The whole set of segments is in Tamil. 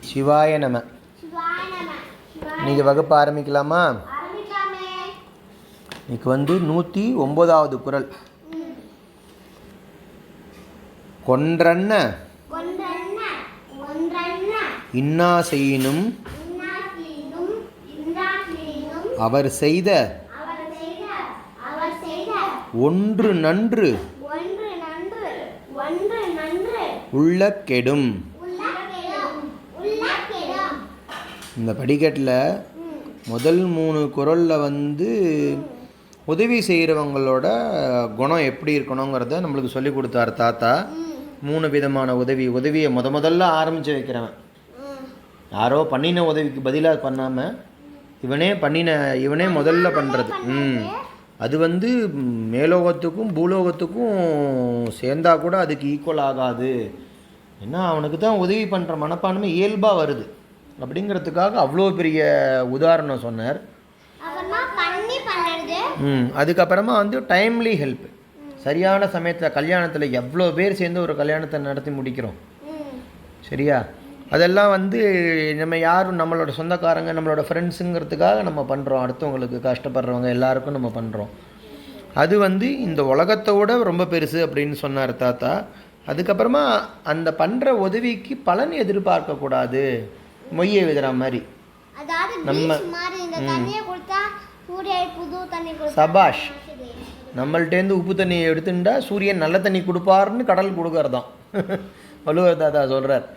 சிவாய நம. இன்னைக்கு வகுப்பு ஆரம்பிக்கலாமா? இன்னைக்கு வந்து நூற்றி ஒன்பதாவது குரல். கொன்றன்ன. இன்னா செய்யினும். அவர் செய்த. ஒன்று நன்று. உள்ள கெடும் உள்ள கெடும் இந்த படிக்கட்டில் முதல் மூணு குரலில் வந்து உதவி செய்கிறவங்களோட குணம் எப்படி இருக்கணுங்கிறத நம்மளுக்கு சொல்லி கொடுத்தாரு தாத்தா. மூணு விதமான உதவி. உதவியை முத முதல்ல ஆரம்பித்து வைக்கிறவன். யாரோ பண்ணின உதவிக்கு பதிலாக பண்ணாமல் இவனே பண்ணின இவனே முதல்ல பண்ணுறது ம். அது வந்து மேலோகத்துக்கும் பூலோகத்துக்கும் சேர்ந்தா கூட அதுக்கு ஈக்குவல் ஆகாது. ஏன்னா அவனுக்கு தான் உதவி பண்ணுற மனப்பான்மை இயல்பாக வருது. அப்படிங்கிறதுக்காக அவ்வளோ பெரிய உதாரணம் சொன்னார். ம் அதுக்கப்புறமா வந்து டைம்லி ஹெல்ப் சரியான சமயத்தில் கல்யாணத்தில் எவ்வளோ பேர் சேர்ந்து ஒரு கல்யாணத்தை நடத்தி முடிக்கிறோம். சரியா? அதெல்லாம் வந்து நம்ம யாரும் நம்மளோட சொந்தக்காரங்க நம்மளோட ஃப்ரெண்ட்ஸுங்கிறதுக்காக நம்ம பண்ணுறோம் அடுத்தவங்களுக்கு கஷ்டப்படுறவங்க எல்லாருக்கும் நம்ம பண்ணுறோம் அது வந்து இந்த உலகத்தை விட ரொம்ப பெருசு அப்படின்னு சொன்னார் தாத்தா. அதுக்கப்புறமா அந்த பண்ணுற உதவிக்கு பலன் எதிர்பார்க்கக்கூடாது. மொய்யை விதுற மாதிரி. நம்ம- சபாஷ் சரி. நம்மள்ட்டேருந்து உப்பு தண்ணியை எடுத்துட்டா சூரியன் நல்ல தண்ணி கொடுப்பாருன்னு கடல் கொடுக்கறதாம். வள்ளுவர் தாத்தா சொல்கிறார்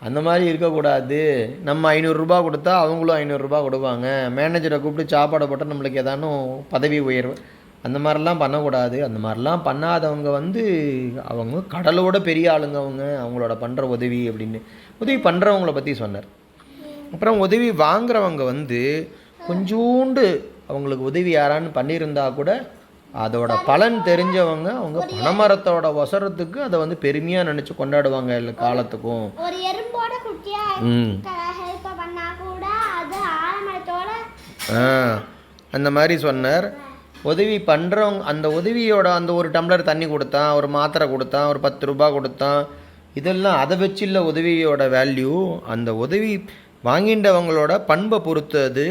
அந்த மாதிரி இருக்கக்கூடாது. நம்ம ஐநூறுரூபா கொடுத்தா அவங்களும் ஐநூறுரூபா கொடுப்பாங்க. மேனேஜரை கூப்பிட்டு சாப்பாடை போட்டால் நம்மளுக்கு ஏதானும் பதவி உயர்வு. அந்த மாதிரிலாம் பண்ணக்கூடாது. அந்த மாதிரிலாம் பண்ணாதவங்க வந்து அவங்க கடலோட பெரிய ஆளுங்க அவங்க. அவங்களோட பண்ணுற உதவி அப்படின்னு. உதவி பண்ணுறவங்கள பற்றி சொன்னார். அப்புறம் உதவி வாங்குறவங்க வந்து கொஞ்சோண்டு அவங்களுக்கு உதவி யாரான்னு பண்ணியிருந்தா கூட அதோட பலன் தெரிஞ்சவங்க அவங்க பனைமரத்தோட ஒசரத்துக்கு அதை வந்து பெருமையாக நினச்சி கொண்டாடுவாங்க எல்லா காலத்துக்கும். அந்த மாதிரி சொன்னார். உதவி பண்ணுறவங்க அந்த உதவியோட அந்த ஒரு டம்ளர் தண்ணி கொடுத்தான் ஒரு மாத்திரை கொடுத்தான் ஒரு பத்து ரூபாய் கொடுத்தான். இதெல்லாம் அதை வச்சுள்ள உதவியோட வேல்யூ அந்த உதவி வாங்கின்றவங்களோட பண்பை பொறுத்தது.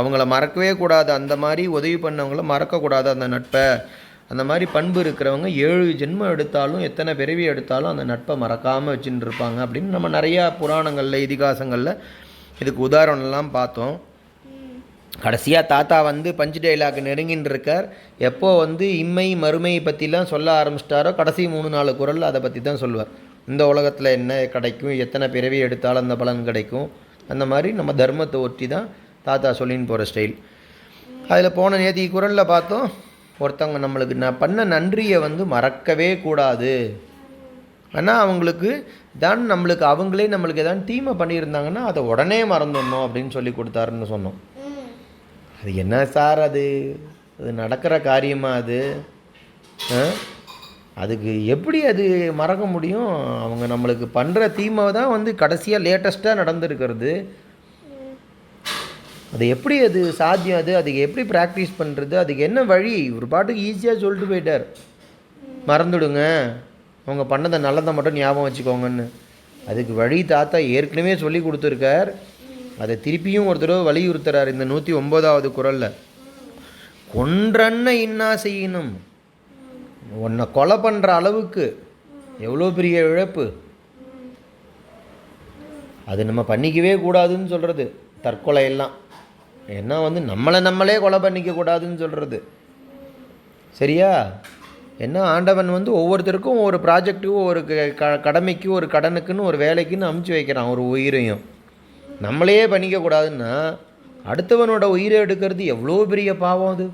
அவங்கள மறக்கவே கூடாது. அந்த மாதிரி உதவி பண்ணவங்கள மறக்கக்கூடாது அந்த நட்பை. அந்த மாதிரி பண்பு இருக்கிறவங்க ஏழு ஜென்மம் எடுத்தாலும் எத்தனை பிறவி எடுத்தாலும் அந்த நட்பை மறக்காமல் வச்சுட்டு இருப்பாங்க அப்படின்னு நம்ம நிறையா புராணங்களில் இதிகாசங்களில் இதுக்கு உதாரணம்லாம் பார்த்தோம். கடைசியாக தாத்தா வந்து பஞ்சு டைலாக் நெருங்கின்னு இருக்கார் எப்போ வந்து இம்மை மறுமை பற்றிலாம் சொல்ல ஆரம்பிச்சிட்டாரோ கடைசி மூணு நாலு குரல் அதை பற்றி தான் சொல்லுவார். இந்த உலகத்தில் என்ன கிடைக்கும் எத்தனை பிறவி எடுத்தாலும் அந்த பலன் கிடைக்கும். அந்த மாதிரி நம்ம தர்மத்தை ஒட்டி தான் தாத்தா சொல்லின்னு போகிற ஸ்டைல் அதில் போன நேத்தி குரலில் பார்த்தோம் ஒருத்தவங்க நம்மளுக்கு நான் பண்ண நன்றியை வந்து மறக்கவே கூடாது. ஆனால் அவங்களுக்கு தான் நம்மளுக்கு அவங்களே நம்மளுக்கு ஏதாவது தீமை பண்ணியிருந்தாங்கன்னா அதை உடனே மறந்துடணும் அப்படின்னு சொல்லி கொடுத்தாருன்னு சொன்னோம். அது என்ன சார் அது? அது நடக்கிற காரியமாக அது? ஆ? அதுக்கு எப்படி அது மறக்க முடியும்? அவங்க நம்மளுக்கு பண்ணுற தீமை தான் வந்து கடைசியாக லேட்டஸ்ட்டாக நடந்திருக்கிறது. அது எப்படி அது சாத்தியம்? அது அதுக்கு எப்படி ப்ராக்டிஸ் பண்ணுறது அதுக்கு என்ன வழி? ஒரு பாட்டுக்கு ஈஸியாக சொல்லிட்டு போயிட்டார். மறந்துடுங்க. அவங்க பண்ணதை நல்லதை மட்டும் ஞாபகம் வச்சுக்கோங்கன்னு. அதுக்கு வழி தாத்தா ஏற்கனவே சொல்லி கொடுத்துருக்கார். அதை திருப்பியும் ஒரு தடவை வலியுறுத்துறார் இந்த நூற்றி ஒம்போதாவது குரலில். கொன்றன்ன இன்னா செய்யணும் உன்னை கொலை பண்ணுற அளவுக்கு எவ்வளோ பெரிய இழப்பு? அது நம்ம பண்ணிக்கவே கூடாதுன்னு சொல்கிறது தற்கொலை எல்லாம். ஏன்னா வந்து நம்மளை நம்மளே கொலை பண்ணிக்க கூடாதுன்னு சொல்கிறது சரியா? என்ன ஆண்டவன் வந்து ஒவ்வொருத்தருக்கும் ஒரு ப்ராஜெக்ட்டுக்கும் ஒரு க- கடமைக்கு ஒரு கடனுக்குன்னு ஒரு வேலைக்குன்னு அமுச்சு வைக்கிறான் ஒரு உயிரையும். நம்மளையே பண்ணிக்கக்கூடாதுன்னா அடுத்தவனோட உயிரை எடுக்கிறது எவ்வளோ பெரிய பாவம் அது?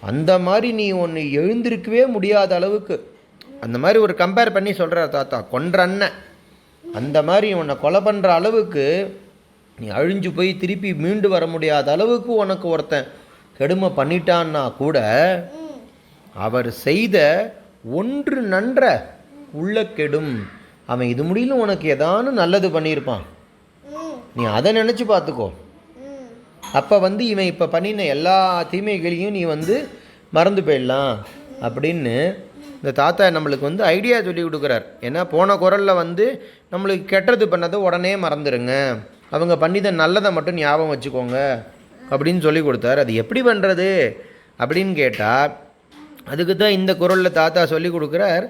அந்த மாதிரி நீ ஒன்று எழுந்திருக்கவே முடியாத அளவுக்கு. அந்த மாதிரி ஒரு கம்பேர் பண்ணி சொல்கிறார் தாத்தா கொன்ற அண்ணன். அந்த மாதிரி உன்னை கொலை பண்ணுற அளவுக்கு நீ அழிஞ்சு போய் திருப்பி மீண்டு வர முடியாத அளவுக்கு உனக்கு ஒருத்தன் கெடுமை பண்ணிட்டான்னா கூட அவர் செய்த ஒன்று நன்ற உள்ள கெடும். அவன் இது முடியலும் உனக்கு ஏதானு நல்லது பண்ணியிருப்பான். நீ அதை நினச்சி பார்த்துக்கோ. அப்போ வந்து இவன் இப்போ பண்ணின எல்லா தீமைகளையும் நீ வந்து மறந்து போயிடலாம் அப்படின்னு இந்த தாத்தா நம்மளுக்கு வந்து ஐடியா சொல்லி கொடுக்குறார். ஏன்னா போன குரலில் வந்து நம்மளுக்கு கெட்டது பண்ணதை உடனே மறந்துடுங்க அவங்க பண்ணித நல்லதை மட்டும் ஞாபகம் வச்சுக்கோங்க அப்படின்னு சொல்லி கொடுத்தார். அது எப்படி பண்ணுறது அப்படின்னு கேட்டால் அதுக்கு தான் இந்த குரலில் தாத்தா சொல்லி கொடுக்குறார்.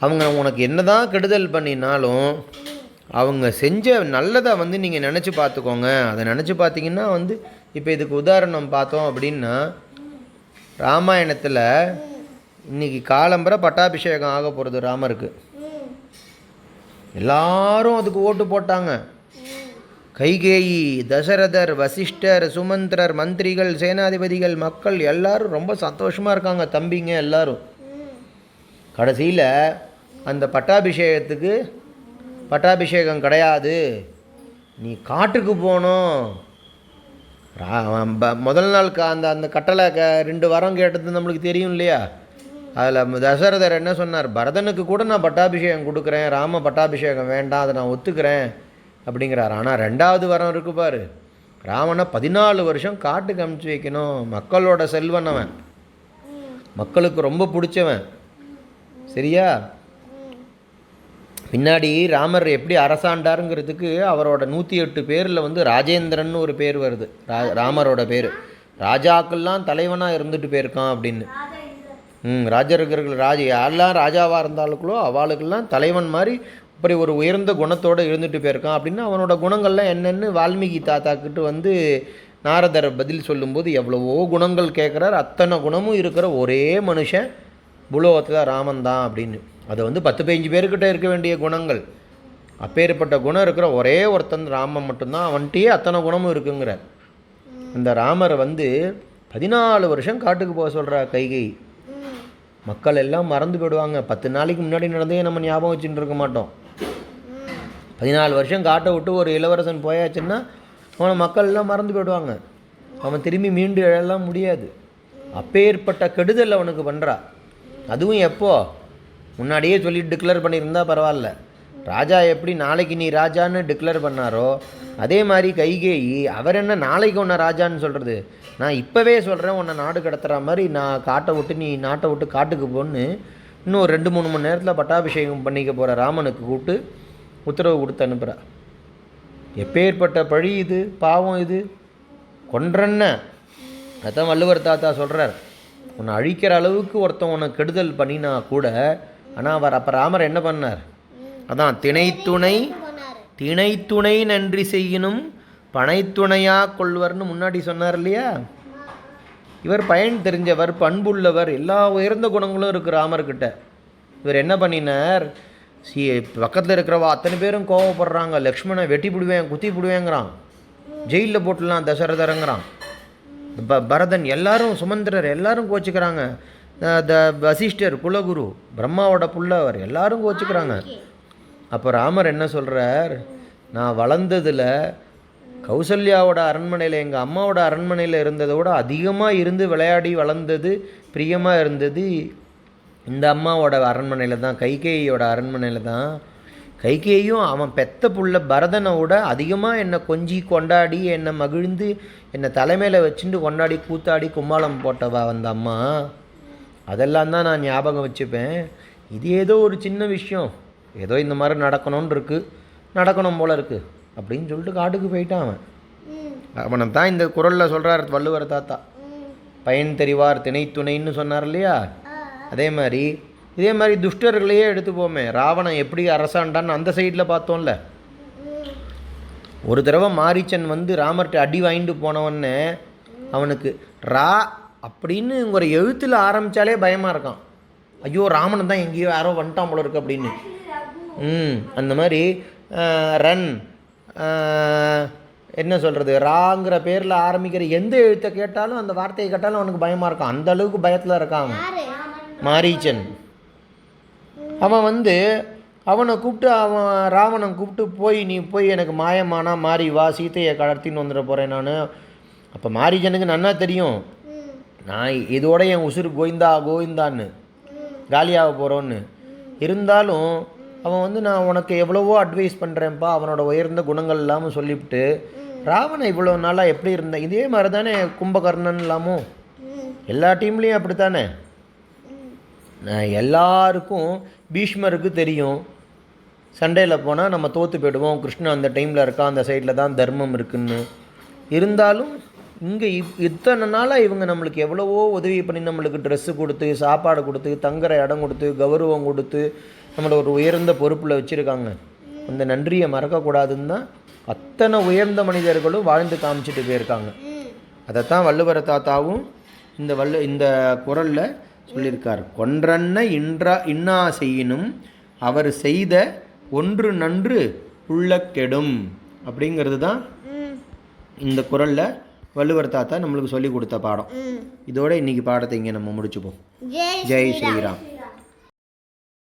அவங்க உனக்கு என்னதான் கெடுதல் பண்ணினாலும் அவங்க செஞ்ச நல்லதை வந்து நீங்கள் நினச்சி பார்த்துக்கோங்க. அதை நினச்சி பார்த்தீங்கன்னா வந்து இப்போ இதுக்கு உதாரணம் பார்த்தோம் அப்படின்னா ராமாயணத்தில் இன்னைக்கு காலம்பரை பட்டாபிஷேகம் ஆக போகிறது ராமருக்கு. எல்லாரும் அதுக்கு ஓட்டு போட்டாங்க. கைகேயி தசரதர் வசிஷ்டர் சுமந்திரர் மந்திரிகள் சேனாதிபதிகள் மக்கள் எல்லாரும் ரொம்ப சந்தோஷமாக இருக்காங்க தம்பிங்க எல்லாரும். கடைசியில் அந்த பட்டாபிஷேகத்துக்கு பட்டாபிஷேகம் கிடையாது. நீ காட்டுக்கு போகணும் ரா- முதல் நாள் அந்த அந்த கட்டளை க ரெண்டு வாரம் கேட்டது நம்மளுக்கு தெரியும் இல்லையா? அதில் தசரதர் என்ன சொன்னார்? பரதனுக்கு கூட நான் பட்டாபிஷேகம் கொடுக்குறேன். ராம பட்டாபிஷேகம் வேண்டாம் அதை நான் ஒத்துக்கிறேன் அப்படிங்கிறார். ஆனால் ரெண்டாவது வரம் இருக்கு பாரு. ராமனை பதினாலு வருஷம் காட்டுக்கு அமுச்சு வைக்கணும். மக்களோட செல்வன் அவன். மக்களுக்கு ரொம்ப பிடிச்சவன். சரியா? பின்னாடி ராமர் எப்படி அரசாண்டாருங்கிறதுக்கு அவரோட நூற்றி எட்டு பேரில் வந்து ராஜேந்திரன் ஒரு பேர் வருது. ரா ராமரோட பேர். ராஜாக்கள்லாம் தலைவனாக இருந்துட்டு போயிருக்கான் அப்படின்னு. ம் ராஜர்கள் ராஜ யாரெல்லாம் ராஜாவாக இருந்தாலுக்குள்ளோ அவளுக்கெல்லாம் தலைவன் மாதிரி அப்படி ஒரு உயர்ந்த குணத்தோடு இருந்துட்டு போயிருக்கான் அப்படின்னு அவனோட குணங்கள்லாம் என்னென்னு வால்மீகி தாத்தாக்கிட்ட வந்து நாரதர் பதில் சொல்லும்போது எவ்வளவோ குணங்கள் கேட்குறார். அத்தனை குணமும் இருக்கிற ஒரே மனுஷன் புலோகத்தில் ராமன் தான் அப்படின்னு. அது வந்து பத்து பதினஞ்சு பேர்கிட்ட இருக்க வேண்டிய குணங்கள். அப்பேற்பட்ட குணம் இருக்கிற ஒரே ஒருத்தன் ராமன் மட்டும்தான் அவன்கிட்டயே அத்தனை குணமும் இருக்குங்கிறார். அந்த ராமரை வந்து பதினாலு வருஷம் காட்டுக்கு போக சொல்கிறா கைகை மக்கள் எல்லாம் மறந்து போயிடுவாங்க. பத்து நாளைக்கு முன்னாடி நடந்தே நம்ம ஞாபகம் வச்சுட்டு இருக்க மாட்டோம். பதினாலு வருஷம் காட்டை விட்டு ஒரு இளவரசன் போயாச்சுன்னா அவனை மக்கள் எல்லாம் மறந்து போயிடுவாங்க. அவன் திரும்பி மீண்டு எழலாம் முடியாது. அப்பேற்பட்ட கெடுதல் அவனுக்கு பண்ணுறா அதுவும் எப்போது முன்னாடியே சொல்லி டிக்ளேர் பண்ணியிருந்தால் பரவாயில்ல. ராஜா எப்படி நாளைக்கு நீ ராஜான்னு டிக்ளேர் பண்ணாரோ அதே மாதிரி கைகேயி அவர் என்ன நாளைக்கு உன்னை ராஜான்னு சொல்கிறது நான் இப்போவே சொல்கிறேன் உன்னை நாடு கடத்துகிற மாதிரி நான் காட்டை விட்டு நீ நாட்டை விட்டு காட்டுக்கு போன்னு இன்னும் ஒரு ரெண்டு மூணு மணி நேரத்தில் பட்டாபிஷேகம் பண்ணிக்க போகிற ராமனுக்கு கூப்பிட்டு உத்தரவு கொடுத்து அனுப்புகிறா எப்பேற்பட்ட பழி இது பாவம் இது? கொன்றன்ன? அதான் வள்ளுவர் தாத்தா சொல்கிறார் உன்னை அழிக்கிற அளவுக்கு ஒருத்தன் உன்னை கெடுதல் பண்ணினா கூட ஆனால் அவர் அப்போ ராமர் என்ன பண்ணார்? அதான் திணைத்துணை திணைத்துணை நன்றி செய்யினும் பனைத்துணையாக கொள்வர்னு முன்னாடி சொன்னார் இல்லையா? இவர் பயன் தெரிஞ்சவர் பண்புள்ளவர் எல்லா உயர்ந்த குணங்களும் இருக்குது ராமர்கிட்ட. இவர் என்ன பண்ணினார்? சி பக்கத்தில் இருக்கிறவா அத்தனை பேரும் கோவப்படுறாங்க. லக்ஷ்மணை வெட்டி பிடுவேன் குத்தி பிடுவேங்கிறான். ஜெயிலில் போட்டுடலாம் தசரதரங்கிறான். ப பரதன் எல்லாரும் சுமந்திரர் எல்லாரும் கோச்சிக்கிறாங்க. த வசிஷ்டர் குலகுரு பிரம்மாவோட புள்ள அவர். எல்லாரும் கோச்சிக்கிறாங்க. அப்போ ராமர் என்ன சொல்கிறார் நான் வளர்ந்ததில் கௌசல்யாவோட அரண்மனையில் எங்கள் அம்மாவோட அரண்மனையில் இருந்ததை விட அதிகமாக இருந்து விளையாடி வளர்ந்தது பிரியமாக இருந்தது இந்த அம்மாவோட அரண்மனையில் தான் கைகேயியோட அரண்மனையில் தான். கைகேயும் அவன் பெத்த புள்ள பரதனை விட அதிகமாக என்னை கொஞ்சி கொண்டாடி என்னை மகிழ்ந்து என்னை தலைமையில் வச்சுட்டு கொண்டாடி கூத்தாடி கும்மாளம் போட்டவா அந்த அம்மா. அதெல்லாம் தான் நான் ஞாபகம் வச்சுப்பேன். இது ஏதோ ஒரு சின்ன விஷயம். ஏதோ இந்த மாதிரி நடக்கணும்னு இருக்குது நடக்கணும் போல இருக்குது அப்படின்னு சொல்லிட்டு காட்டுக்கு போயிட்டான் அவன். அவனை தான் இந்த குரலில் சொல்கிறார் வள்ளுவர் தாத்தா. பயன் தெரிவார் திணைத்துணைன்னு சொன்னார் இல்லையா? அதே மாதிரி இதே மாதிரி துஷ்டர்களையே எடுத்துப்போமே. ராவணன் எப்படி அரசாண்டான்னு அந்த சைடில் பார்த்தோம்ல. ஒரு தடவை மாரீச்சன் வந்து ராமர்கிட்ட அடி வாங்கிட்டு போனவொடனே அவனுக்கு ரா அப்படின்னு ஒரு எழுத்தில் ஆரம்பித்தாலே பயமாக இருக்கான். ஐயோ ராமன் தான் எங்கேயோ யாரோ வந்துட்டான் போல இருக்கு அப்படின்னு. ம் அந்த மாதிரி ரன் என்ன சொல்கிறது ராங்கிற பேரில் ஆரம்பிக்கிற எந்த எழுத்தை கேட்டாலும் அந்த வார்த்தையை கேட்டாலும் அவனுக்கு பயமாக இருக்கான். அந்த அளவுக்கு பயத்தில் இருக்கான் மாரீச்சன். அவன் வந்து அவனை கூப்பிட்டு அவன் ராவணன் கூப்பிட்டு போய் நீ போய் எனக்கு மாயமானா மாறி வா சீத்தையை கடத்தின்னு வந்துட போகிறேன் நான். அப்போ மாரீச்சனுக்கு நன்னா தெரியும். நான் இதோட என் உசுறு கோவிந்தா கோவிந்தான்னு காலியாக போகிறோன்னு இருந்தாலும் அவன் வந்து நான் உனக்கு எவ்வளவோ அட்வைஸ் பண்ணுறேன்ப்பா அவனோட உயர்ந்த குணங்கள் இல்லாமல் சொல்லிவிட்டு ராவணன் இவ்வளோ நாளாக எப்படி இருந்தேன் இதே மாதிரி தானே கும்பகர்ணன் இல்லாமல் எல்லா டீம்லேயும் அப்படி தானே நான் எல்லாருக்கும் பீஷ்மருக்கு தெரியும். சண்டையில் போனால் நம்ம தோற்று போயிடுவோம் கிருஷ்ணன் அந்த டைமில் இருக்கா அந்த சைடில் தான் தர்மம் இருக்குன்னு. இருந்தாலும் இங்கே இப் இத்தனை நாளாக இவங்க நம்மளுக்கு எவ்வளவோ உதவி பண்ணி நம்மளுக்கு ட்ரெஸ்ஸு கொடுத்து சாப்பாடு கொடுத்து தங்குற இடம் கொடுத்து கௌரவம் கொடுத்து நம்மளை ஒரு உயர்ந்த பொறுப்பில் வச்சுருக்காங்க. அந்த நன்றியை மறக்கக்கூடாதுன்னு தான் அத்தனை உயர்ந்த மனிதர்களும் வாழ்ந்து காமிச்சிட்டு போயிருக்காங்க. அதைத்தான் வள்ளுவர தாத்தாவும் இந்த வல்லு இந்த குரலில் சொல்லியிருக்கார். கொன்றன்ன இன்றா இன்னா செய்யினும் அவர் செய்த ஒன்று நன்று உள்ள கெடும் அப்படிங்கிறது தான் இந்த குரலில் வள்ளுவர் தாத்தா நம்மளுக்கு சொல்லி கொடுத்த பாடம். இதோட இன்னைக்கு பாடத்தை இங்கே நம்ம முடிச்சுப்போம். ஜெய் ஸ்ரீராம்.